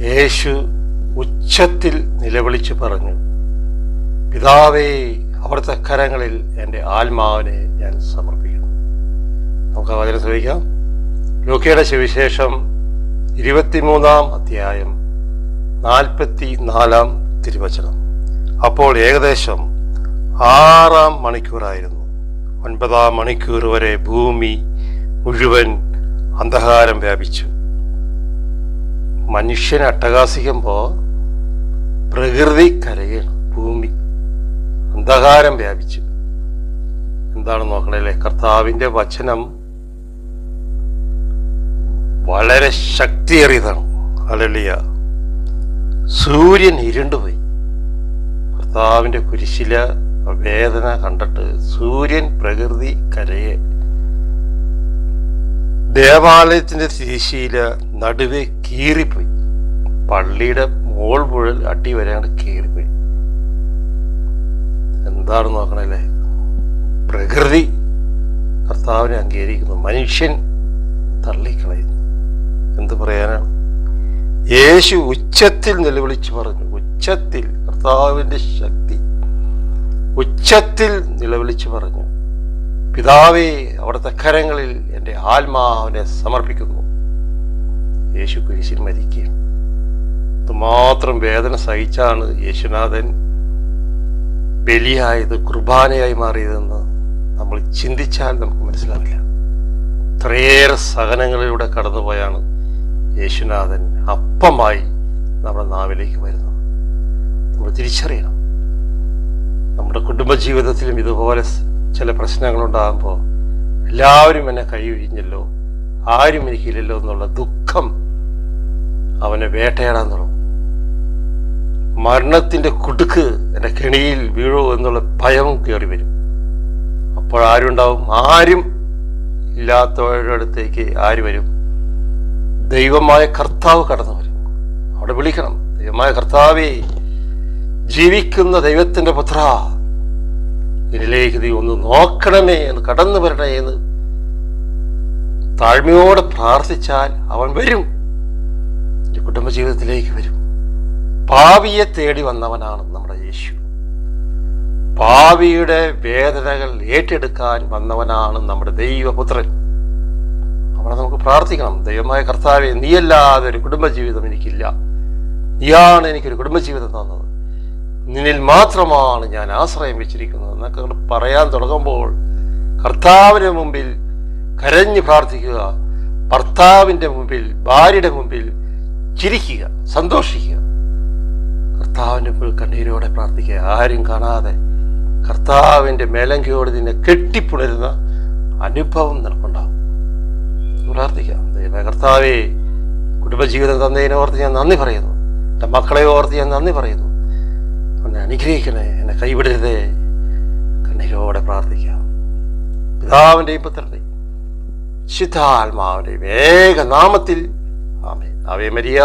യേശു ഉച്ചത്തിൽ നിലവിളിച്ചു പറഞ്ഞു പിതാവേ അവിടുത്തെ കരങ്ങളിൽ എന്റെ ആത്മാവിനെ ഞാൻ സമർപ്പിക്കുന്നു. നമുക്ക് ആ വചനം ശ്രമിക്കാം ലൂക്കയുടെ സുവിശേഷം ഇരുപത്തിമൂന്നാം അധ്യായം നാൽപ്പത്തി നാലാം തിരുവചനം. അപ്പോൾ ഏകദേശം ആറാം മണിക്കൂറായിരുന്നു. ഒൻപതാം മണിക്കൂർ വരെ ഭൂമി മുഴുവൻ അന്ധകാരം വ്യാപിച്ചു. മനുഷ്യൻ അട്ടഹാസിക്കുമ്പോൾ പ്രകൃതി കരയാണ് ഭൂമി. അന്ധകാരം വ്യാപിച്ചു. എന്താണ് നോക്കണല്ലേ കർത്താവിന്റെ വചനം വളരെ ശക്തിയേറിയതാണ്. അലളിയ സൂര്യൻ ഇരുണ്ടുപോയി. കർത്താവിന്റെ കുരിശില വേദന കണ്ടിട്ട് സൂര്യൻ പ്രകൃതി കരയെ. ദേവാലയത്തിന്റെ തിരിശീല നടുവെ കീറിപ്പോയി. പള്ളിയുടെ മോൾ മുഴൽ അടി വരെയാണ് കീറിപ്പോയി. എന്താണ് നോക്കണല്ലേ? പ്രകൃതി കർത്താവിനെ അംഗീകരിക്കുന്നു. മനുഷ്യൻ തള്ളിക്കളയുന്നു. എന്ത് പറയാനാണ്? യേശു ഉച്ചത്തിൽ നിലവിളിച്ചു പറഞ്ഞു ഉച്ചത്തിൽ കർത്താവിന്റെ ശക്തി. ഉച്ചത്തിൽ നിലവിളിച്ചു പറഞ്ഞു പിതാവേ അവിടുത്തെ കരങ്ങളിൽ എന്റെ ആത്മാവിനെ സമർപ്പിക്കുന്നു. യേശു കുരിശിൽ മരിക്കുക. അതുമാത്രം വേദന സഹിച്ചാണ് യേശുനാഥൻ ബലിയായത് കുർബാനയായി മാറിയതെന്ന് നമ്മൾ ചിന്തിച്ചാൽ നമുക്ക് മനസ്സിലാവില്ല. ഇത്രയേറെ സഹനങ്ങളിലൂടെ കടന്നുപോയാണ് യേശുനാഥൻ. അപ്പമായി നമ്മുടെ നാവിലേക്ക് വരുന്നത്. നമ്മൾ തിരിച്ചറിയണം. നമ്മുടെ കുടുംബജീവിതത്തിലും ഇതുപോലെ ചില പ്രശ്നങ്ങളുണ്ടാകുമ്പോൾ എല്ലാവരും എന്നെ കൈയൊഴിഞ്ഞല്ലോ ആരും എനിക്കില്ലല്ലോ എന്നുള്ള ദുഃഖം അവനെ വേട്ടയാടാൻ തുടങ്ങും. മരണത്തിന്റെ കുടുക്ക് എന്റെ കെണിയിൽ വീഴോ എന്നുള്ള ഭയം കയറി വരും അപ്പോഴാരുണ്ടാവും ആരും ഇല്ലാത്തവരുടെ അടുത്തേക്ക് ആര് വരും? ദൈവമായ കർത്താവ് കടന്നു വരും. അവിടെ വിളിക്കണം. ദൈവമായ കർത്താവേ ജീവിക്കുന്ന ദൈവത്തിന്റെ പുത്ര ഇതിലേക്ക് നീ ഒന്ന് നോക്കണമേ എന്ന് കടന്നു വരണേ എന്ന് താഴ്മയോടെ പ്രാർത്ഥിച്ചാൽ അവൻ വരും. എന്റെ കുടുംബജീവിതത്തിലേക്ക് വരും. പാവിയെ തേടി വന്നവനാണ് നമ്മുടെ യേശു. പാവിയുടെ വേദനകൾ ഏറ്റെടുക്കാൻ വന്നവനാണ് നമ്മുടെ ദൈവപുത്രൻ. അവിടെ നമുക്ക് പ്രാർത്ഥിക്കണം. ദൈവമായ കർത്താവെ നീയല്ലാതെ ഒരു കുടുംബജീവിതം എനിക്കില്ല. നീയാണ് എനിക്കൊരു കുടുംബജീവിതം തന്നത്. നിന്നിൽ മാത്രമാണ് ഞാൻ ആശ്രയം വെച്ചിരിക്കുന്നത്. എന്നൊക്കെ പറയാൻ തുടങ്ങുമ്പോൾ കർത്താവിന് മുമ്പിൽ കരഞ്ഞു പ്രാർത്ഥിക്കുക. ഭർത്താവിന്റെ മുമ്പിൽ ഭാര്യയുടെ മുമ്പിൽ ചിരിക്കുക സന്തോഷിക്കുക. കർത്താവിന്റെ മുമ്പിൽ കണ്ണീരോടെ പ്രാർത്ഥിക്കുക. ആരും കാണാതെ കർത്താവിന്റെ മേലങ്കയോട് നിന്നെ കെട്ടിപ്പുണരുന്ന അനുഭവം നിനക്കുണ്ടാവും. പ്രാർത്ഥിക്കാം. കർത്താവേ കുടുംബജീവിതം തന്നതിനെ ഓർത്ത് ഞാൻ നന്ദി പറയുന്നു. എന്റെ മക്കളെ ഓർത്ത് ഞാൻ നന്ദി പറയുന്നു. എന്നെ അനുഗ്രഹിക്കണേ എന്നെ കൈവിടരുതേ. കണ്ണീരോടെ പ്രാർത്ഥിക്കാം. പിതാവിന്റെയും പുത്രന്റെയും ശുദ്ധാത്മാവിന്റെയും ഏക നാമത്തിൽ ആമേ ആവേ മരിയ.